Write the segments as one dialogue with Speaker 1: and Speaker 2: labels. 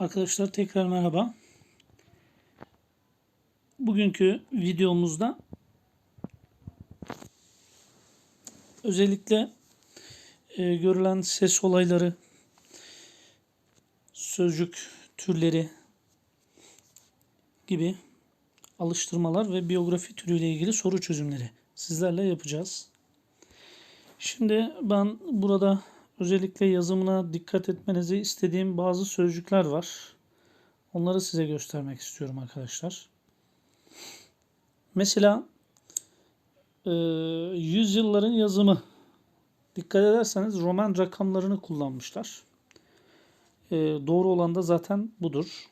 Speaker 1: Arkadaşlar tekrar merhaba. Bugünkü videomuzda özellikle e, görülen ses olayları, sözcük türleri gibi alıştırmalar ve biyografi türüyle ilgili soru çözümleri sizlerle yapacağız. Şimdi ben burada özellikle yazımına dikkat etmenizi istediğim bazı sözcükler var. Onları size göstermek istiyorum arkadaşlar. Mesela e, yüzyılların yazımı. Dikkat ederseniz Roman rakamlarını kullanmışlar. E, doğru olan da zaten budur.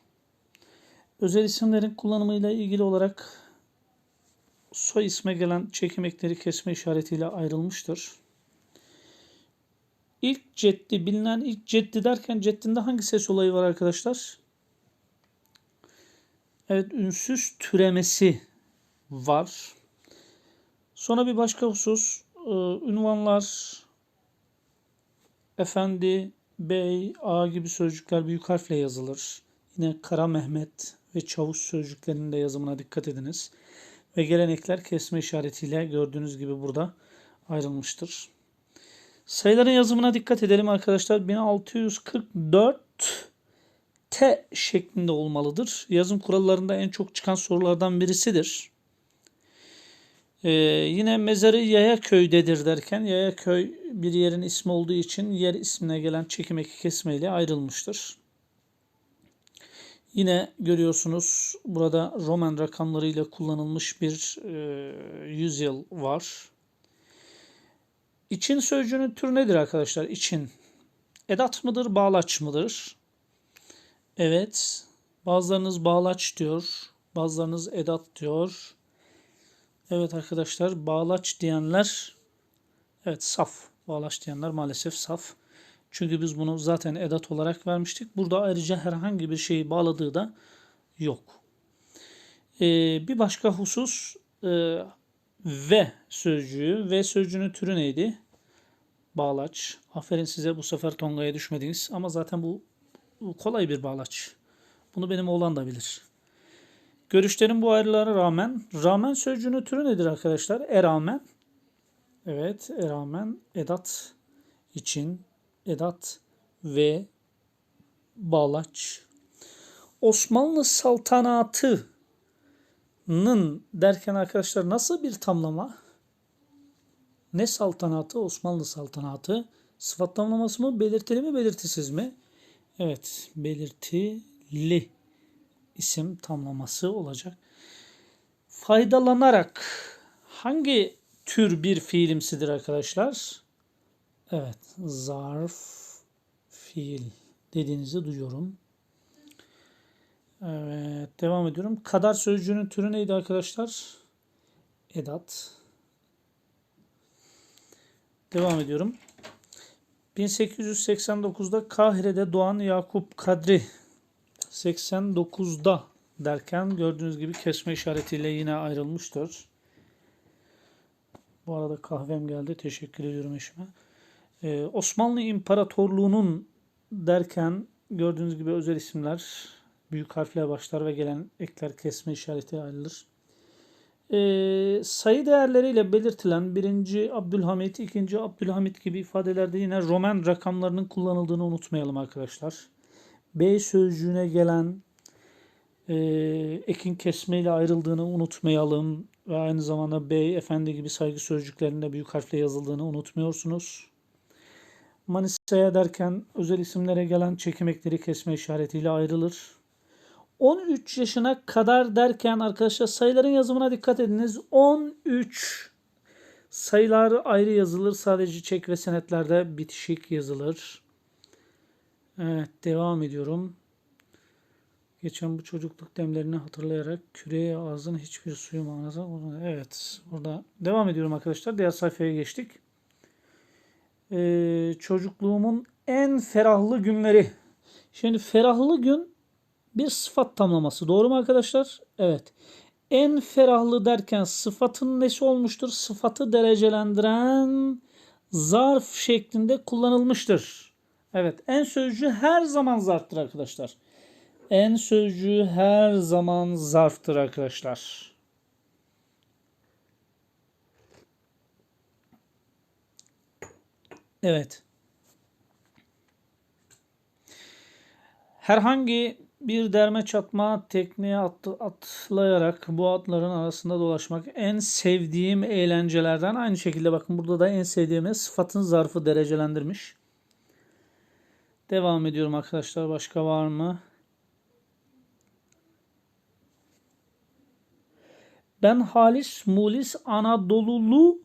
Speaker 1: Özel isimlerin kullanımıyla ilgili olarak soy isme gelen çekim ekleri kesme işaretiyle ayrılmıştır. İlk ceddi, bilinen ilk ceddi derken ceddinde hangi ses olayı var arkadaşlar? Evet, ünsüz türemesi var. Sonra bir başka husus, e, ünvanlar, efendi, bey, ağa gibi sözcükler büyük harfle yazılır. Yine Kara Mehmet ve Çavuş sözcüklerinin de yazımına dikkat ediniz. Ve gelenekler kesme işaretiyle gördüğünüz gibi burada ayrılmıştır. Sayıların yazımına dikkat edelim arkadaşlar. 1644 T şeklinde olmalıdır. Yazım kurallarında en çok çıkan sorulardan birisidir. Ee, yine mezarı Yayaköy'dedir derken Yayaköy bir yerin ismi olduğu için yer ismine gelen çekim eki kesmeyle ayrılmıştır. Yine görüyorsunuz burada Roman rakamlarıyla kullanılmış bir e, yüzyıl var. İçin sözcüğünün türü nedir arkadaşlar? İçin. Edat mıdır, bağlaç mıdır? Evet. Bazılarınız bağlaç diyor. Bazılarınız edat diyor. Evet arkadaşlar bağlaç diyenler evet saf. Bağlaç diyenler maalesef saf. Çünkü biz bunu zaten edat olarak vermiştik. Burada ayrıca herhangi bir şeyi bağladığı da yok. Ee, bir başka husus e, ve sözcüğü. Ve sözcüğünün türü neydi? Bağlaç. Aferin size bu sefer tongaya düşmediniz. Ama zaten bu, bu kolay bir bağlaç. Bunu benim oğlan da bilir. Görüşlerin bu ayrılara rağmen, rağmen sözcüğünün türü nedir arkadaşlar? E rağmen. Evet, e rağmen edat için edat ve bağlaç. Osmanlı saltanatının derken arkadaşlar nasıl bir tamlama? Ne saltanatı? Osmanlı saltanatı. Sıfat tamlaması mı? Belirtili mi? Belirtisiz mi? Evet. Belirtili isim tamlaması olacak. Faydalanarak hangi tür bir fiilimsidir arkadaşlar? Evet. Zarf fiil dediğinizi duyuyorum. Evet. Devam ediyorum. Kadar sözcüğünün türü neydi arkadaşlar? Edat. Devam ediyorum. 1889'da Kahire'de doğan Yakup Kadri 89'da derken gördüğünüz gibi kesme işaretiyle yine ayrılmıştır. Bu arada kahvem geldi. Teşekkür ediyorum eşime. Ee, Osmanlı İmparatorluğu'nun derken gördüğünüz gibi özel isimler büyük harfler başlar ve gelen ekler kesme işareti ayrılır. Ee, sayı değerleriyle belirtilen 1. Abdülhamit, 2. Abdülhamit gibi ifadelerde yine Roman rakamlarının kullanıldığını unutmayalım arkadaşlar. B sözcüğüne gelen e, ekin kesmeyle ayrıldığını unutmayalım. Ve aynı zamanda bey, efendi gibi saygı sözcüklerinde büyük harfle yazıldığını unutmuyorsunuz. Manisa'ya derken özel isimlere gelen çekim ekleri kesme işaretiyle ayrılır. 13 yaşına kadar derken arkadaşlar sayıların yazımına dikkat ediniz. 13 sayılar ayrı yazılır. Sadece çek ve senetlerde bitişik yazılır. Evet devam ediyorum. Geçen bu çocukluk demlerini hatırlayarak küreye ağzın hiçbir suyu manası. Evet burada devam ediyorum arkadaşlar. Diğer sayfaya geçtik. Ee, çocukluğumun en ferahlı günleri. Şimdi ferahlı gün bir sıfat tamlaması. Doğru mu arkadaşlar? Evet. En ferahlı derken sıfatın nesi olmuştur? Sıfatı derecelendiren zarf şeklinde kullanılmıştır. Evet. En sözcüğü her zaman zarftır arkadaşlar. En sözcüğü her zaman zarftır arkadaşlar. Evet. Herhangi bir derme çatma tekniğe at- atlayarak bu atların arasında dolaşmak en sevdiğim eğlencelerden. Aynı şekilde bakın burada da en sevdiğime sıfatın zarfı derecelendirmiş. Devam ediyorum arkadaşlar. Başka var mı? Ben halis mulis Anadolulu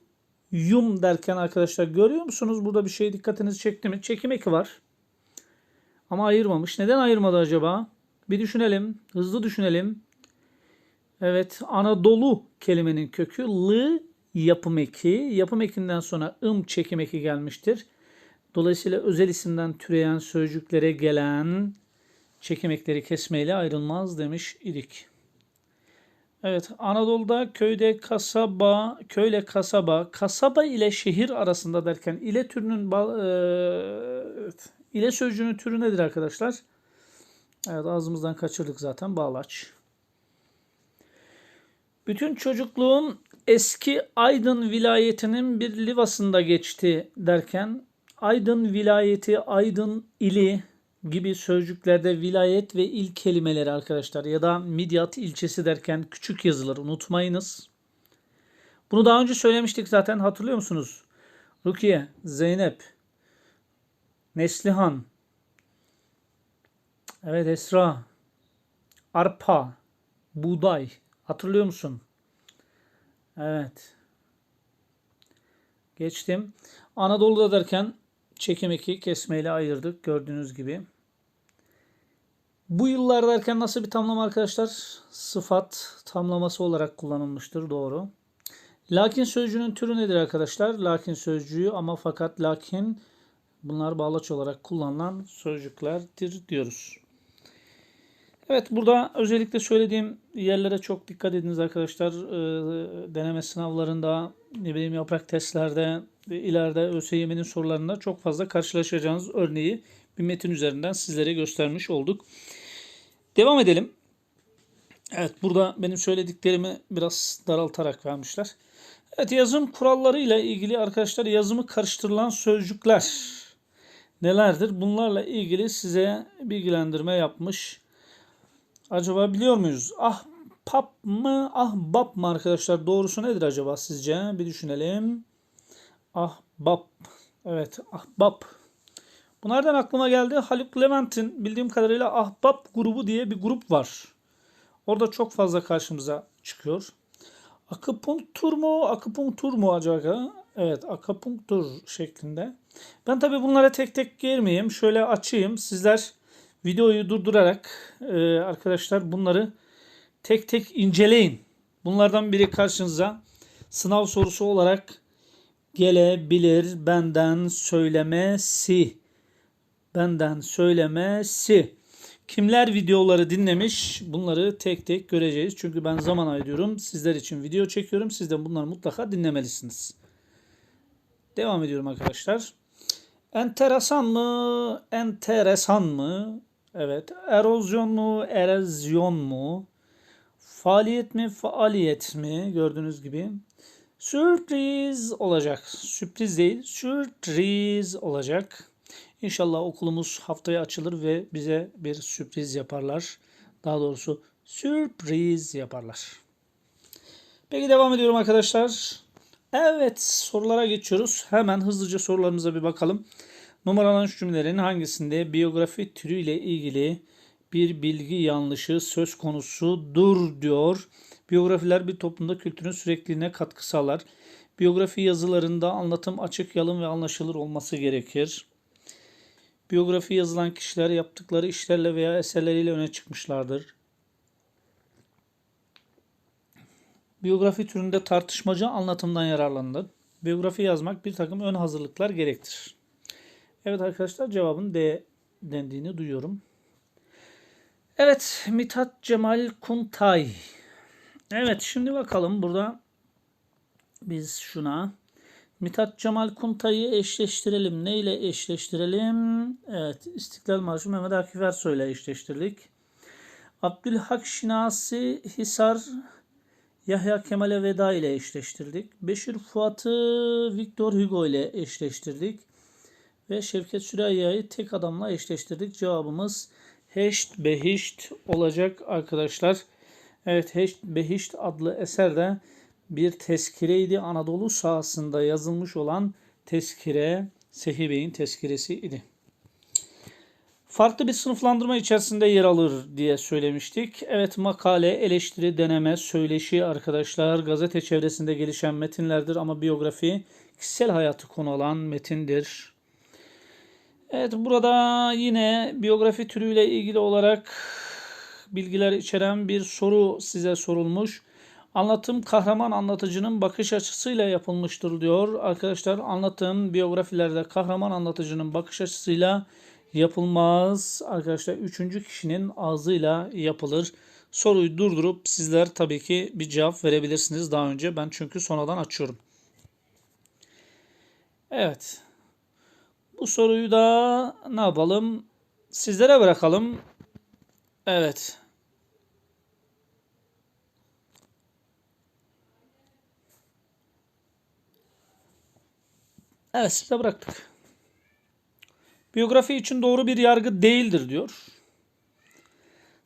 Speaker 1: yum derken arkadaşlar görüyor musunuz? Burada bir şey dikkatinizi çekti mi? Çekim eki var. Ama ayırmamış. Neden ayırmadı acaba? Bir düşünelim. Hızlı düşünelim. Evet. Anadolu kelimenin kökü lı yapım eki. Yapım ekinden sonra ım çekim eki gelmiştir. Dolayısıyla özel isimden türeyen sözcüklere gelen çekim ekleri kesmeyle ayrılmaz demiş idik. Evet, Anadolu'da köyde kasaba, köyle kasaba, kasaba ile şehir arasında derken ile türünün e, evet, ile sözcüğünün türü nedir arkadaşlar? Evet, ağzımızdan kaçırdık zaten bağlaç. Bütün çocukluğum eski Aydın vilayetinin bir livasında geçti derken Aydın vilayeti, Aydın ili gibi sözcüklerde vilayet ve il kelimeleri arkadaşlar ya da Midyat ilçesi derken küçük yazılır unutmayınız. Bunu daha önce söylemiştik zaten hatırlıyor musunuz? Rukiye, Zeynep, Neslihan, evet Esra, arpa, buğday hatırlıyor musun? Evet. Geçtim. Anadolu'da derken çekim eki kesmeyle ayırdık gördüğünüz gibi. Bu yıllar derken nasıl bir tamlama arkadaşlar? Sıfat tamlaması olarak kullanılmıştır. Doğru. Lakin sözcüğünün türü nedir arkadaşlar? Lakin sözcüğü ama fakat lakin bunlar bağlaç olarak kullanılan sözcüklerdir diyoruz. Evet burada özellikle söylediğim yerlere çok dikkat ediniz arkadaşlar. Ee, deneme sınavlarında, ne bileyim yaprak testlerde, ileride ÖSYM'nin sorularında çok fazla karşılaşacağınız örneği bir metin üzerinden sizlere göstermiş olduk. Devam edelim. Evet burada benim söylediklerimi biraz daraltarak vermişler. Evet yazım kurallarıyla ilgili arkadaşlar yazımı karıştırılan sözcükler nelerdir? Bunlarla ilgili size bilgilendirme yapmış. Acaba biliyor muyuz? Ah pap mı ah bab mı arkadaşlar? Doğrusu nedir acaba sizce? Bir düşünelim. Ahbap. Evet Ahbap. Bu nereden aklıma geldi? Haluk Levent'in bildiğim kadarıyla Ahbap grubu diye bir grup var. Orada çok fazla karşımıza çıkıyor. Akupunktur mu? Akupunktur mu acaba? Evet akupunktur şeklinde. Ben tabi bunlara tek tek girmeyeyim. Şöyle açayım. Sizler videoyu durdurarak e, arkadaşlar bunları tek tek inceleyin. Bunlardan biri karşınıza sınav sorusu olarak gelebilir benden söylemesi. Benden söylemesi. Kimler videoları dinlemiş bunları tek tek göreceğiz. Çünkü ben zaman ayırıyorum. Sizler için video çekiyorum. Siz de bunları mutlaka dinlemelisiniz. Devam ediyorum arkadaşlar. Enteresan mı? Enteresan mı? Evet. Erozyon mu? Erozyon mu? Faaliyet mi? Faaliyet mi? Gördüğünüz gibi. Sürpriz olacak. Sürpriz değil, sürpriz olacak. İnşallah okulumuz haftaya açılır ve bize bir sürpriz yaparlar. Daha doğrusu sürpriz yaparlar. Peki devam ediyorum arkadaşlar. Evet sorulara geçiyoruz. Hemen hızlıca sorularımıza bir bakalım. Numaralanmış cümlelerin hangisinde biyografi türüyle ilgili bir bilgi yanlışı söz konusudur diyor. Biyografiler bir toplumda kültürün sürekliliğine katkı sağlar. Biyografi yazılarında anlatım açık, yalın ve anlaşılır olması gerekir. Biyografi yazılan kişiler yaptıkları işlerle veya eserleriyle öne çıkmışlardır. Biyografi türünde tartışmacı anlatımdan yararlanılır. Biyografi yazmak bir takım ön hazırlıklar gerektirir. Evet arkadaşlar cevabın D dendiğini duyuyorum. Evet Mithat Cemal Kuntay Evet şimdi bakalım burada biz şuna Mithat Cemal Kuntay'ı eşleştirelim. Ne ile eşleştirelim? Evet İstiklal Marşı Mehmet Akif Ersoy ile eşleştirdik. Abdülhak Şinasi Hisar Yahya Kemal'e Veda ile eşleştirdik. Beşir Fuat'ı Victor Hugo ile eşleştirdik. Ve Şevket Süreyya'yı tek adamla eşleştirdik. Cevabımız Heşt Behişt olacak arkadaşlar. Evet Heşt Behişt adlı eser de bir tezkireydi. Anadolu sahasında yazılmış olan tezkire Sehi Bey'in tezkiresi idi. Farklı bir sınıflandırma içerisinde yer alır diye söylemiştik. Evet makale, eleştiri, deneme, söyleşi arkadaşlar gazete çevresinde gelişen metinlerdir ama biyografi kişisel hayatı konu alan metindir. Evet burada yine biyografi türüyle ilgili olarak bilgiler içeren bir soru size sorulmuş. Anlatım kahraman anlatıcının bakış açısıyla yapılmıştır diyor. Arkadaşlar anlatım biyografilerde kahraman anlatıcının bakış açısıyla yapılmaz. Arkadaşlar üçüncü kişinin ağzıyla yapılır. Soruyu durdurup sizler tabii ki bir cevap verebilirsiniz daha önce. Ben çünkü sonradan açıyorum. Evet. Bu soruyu da ne yapalım? Sizlere bırakalım. Evet. Evet size bıraktık. Biyografi için doğru bir yargı değildir diyor.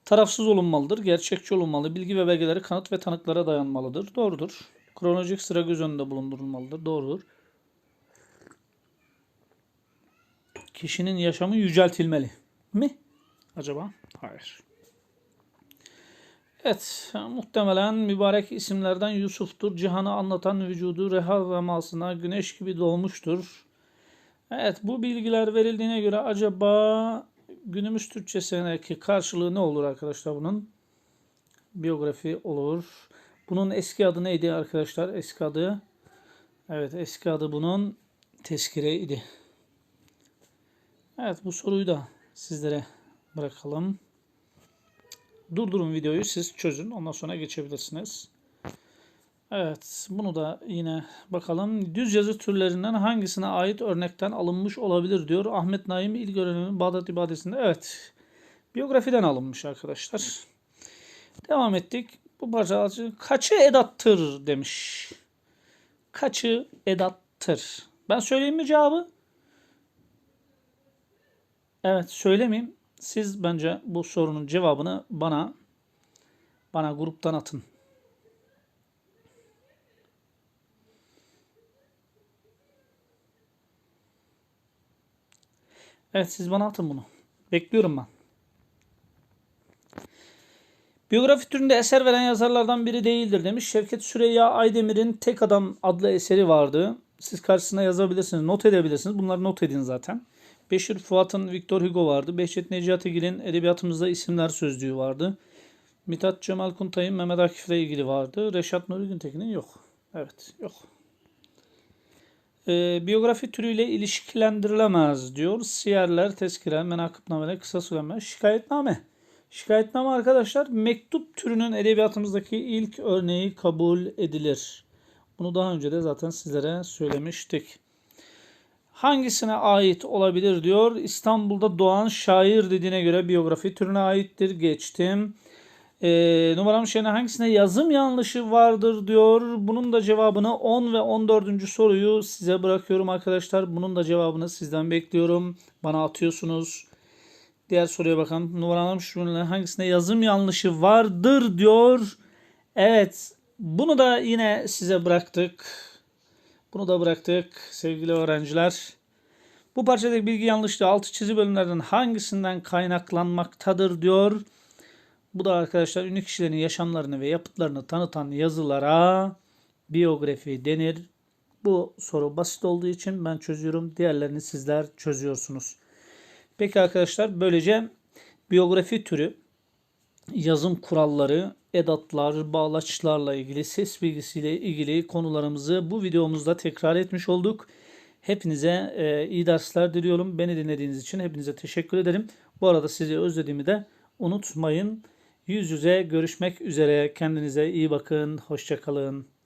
Speaker 1: Tarafsız olunmalıdır, gerçekçi olunmalı, bilgi ve belgeleri kanıt ve tanıklara dayanmalıdır. Doğrudur. Kronolojik sıra göz önünde bulundurulmalıdır. Doğrudur. Kişinin yaşamı yüceltilmeli mi? Acaba? Hayır. Evet, muhtemelen mübarek isimlerden Yusuf'tur. Cihanı anlatan vücudu reha ve masına güneş gibi doğmuştur. Evet, bu bilgiler verildiğine göre acaba günümüz Türkçesindeki karşılığı ne olur arkadaşlar bunun? Biyografi olur. Bunun eski adı neydi arkadaşlar? Eski adı Evet, eski adı bunun tezkire idi. Evet, bu soruyu da sizlere bırakalım. Durdurun videoyu siz çözün. Ondan sonra geçebilirsiniz. Evet, bunu da yine bakalım. Düz yazı türlerinden hangisine ait örnekten alınmış olabilir diyor. Ahmet Naim İl Görevli'nin Bağdat ibadesinde. Evet, biyografiden alınmış arkadaşlar. Devam ettik. Bu parça kaçı edattır demiş. Kaçı edattır? Ben söyleyeyim mi cevabı? Evet, söylemeyeyim. Siz bence bu sorunun cevabını bana bana gruptan atın. Evet siz bana atın bunu. Bekliyorum ben. Biyografi türünde eser veren yazarlardan biri değildir demiş. Şevket Süreyya Aydemir'in Tek Adam adlı eseri vardı. Siz karşısına yazabilirsiniz, not edebilirsiniz. Bunları not edin zaten. Beşir Fuat'ın Victor Hugo vardı. Behçet Necatigil'in edebiyatımızda isimler sözlüğü vardı. Mithat Cemal Kuntay'ın Mehmet Akif'le ilgili vardı. Reşat Nuri Güntekin'in yok. Evet yok. Ee, biyografi türüyle ilişkilendirilemez diyor. Siyerler, tezkireler, menakıbnameler, kısa söylenme, şikayetname. Şikayetname arkadaşlar mektup türünün edebiyatımızdaki ilk örneği kabul edilir. Bunu daha önce de zaten sizlere söylemiştik hangisine ait olabilir diyor. İstanbul'da doğan şair dediğine göre biyografi türüne aittir. Geçtim. E, numaram şeyine hangisine yazım yanlışı vardır diyor. Bunun da cevabını 10 ve 14. soruyu size bırakıyorum arkadaşlar. Bunun da cevabını sizden bekliyorum. Bana atıyorsunuz. Diğer soruya bakalım. Numaram şununla hangisine yazım yanlışı vardır diyor. Evet. Bunu da yine size bıraktık. Bunu da bıraktık sevgili öğrenciler. Bu parçadaki bilgi yanlışlığı altı çizi bölümlerden hangisinden kaynaklanmaktadır diyor. Bu da arkadaşlar ünlü kişilerin yaşamlarını ve yapıtlarını tanıtan yazılara biyografi denir. Bu soru basit olduğu için ben çözüyorum. Diğerlerini sizler çözüyorsunuz. Peki arkadaşlar böylece biyografi türü yazım kuralları, edatlar, bağlaçlarla ilgili, ses bilgisiyle ilgili konularımızı bu videomuzda tekrar etmiş olduk. Hepinize e, iyi dersler diliyorum. Beni dinlediğiniz için hepinize teşekkür ederim. Bu arada sizi özlediğimi de unutmayın. Yüz yüze görüşmek üzere. Kendinize iyi bakın. Hoşçakalın.